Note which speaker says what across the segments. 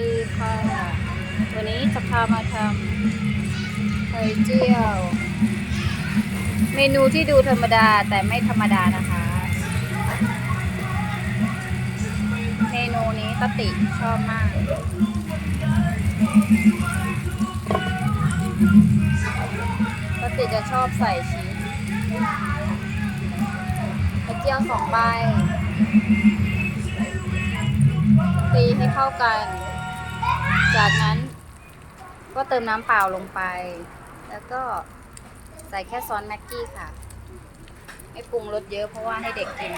Speaker 1: ดีค่ะ วันนี้จะพามาทำไข่เจียว เมนูที่ดูธรรมดาแต่ไม่ธรรมดานะคะ เมนูนี้ตติชอบมากปกติจะชอบใส่ชีสกระเจียวสองใบตีให้เข้ากัน จากนั้นก็เติมน้ำเปล่าลงไป แล้วก็ใส่แค่ซอสแม็กกี้ค่ะ ไม่ปรุงรสเยอะเพราะว่าให้เด็กกิน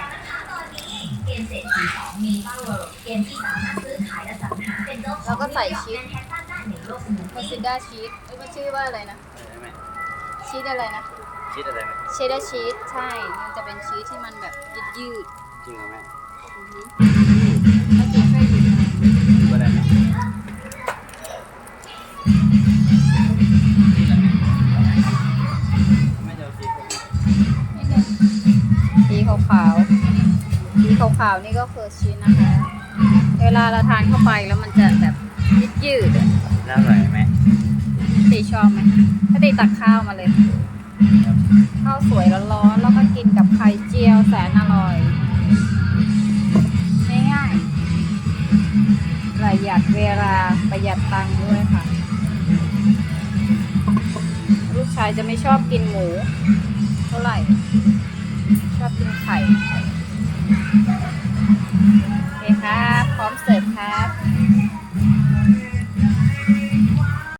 Speaker 2: เกมเศรษฐีสองมีเป้าเกมที่สามารถซื้อขายและสัญหาเป็นเจ้าของ
Speaker 1: แล้วก็ใส่ชีส
Speaker 2: เป็นแฮชแท็กด้านหนึ่งโลกเสมือน
Speaker 1: คอนซิด้าชีสเอ้ยมันชื่อว่าอะไรนะ
Speaker 3: อะไรไหม
Speaker 1: ชีสอะไรนะ
Speaker 3: คิดอะไรไหม
Speaker 1: เชดดาร์ชีสใช่ มันจะเป็นชีสที่มันแบบยืดยืด
Speaker 3: จริงเหรอแม่
Speaker 1: ๆอือฮึเมื่า
Speaker 3: ว
Speaker 1: ๆสีขาวๆนี่ก็คือชีสนะคะ เวลาเราทานเข้าไปแล้วมันจะแบบยืดยืดๆอะ
Speaker 3: น่าอร่อยไหม
Speaker 1: ตีชอบไหมถ้าตีตักข้าวมาเลย ข้าวสวยร้อนๆแล้วก็กินกับไข่เจียวแสนอร่อยง่ายๆประหยัดเวลาประหยัดตังค์ด้วยค่ะ ลูกชายจะไม่ชอบกินหมู เท่าไหร่ ชอบกินไข่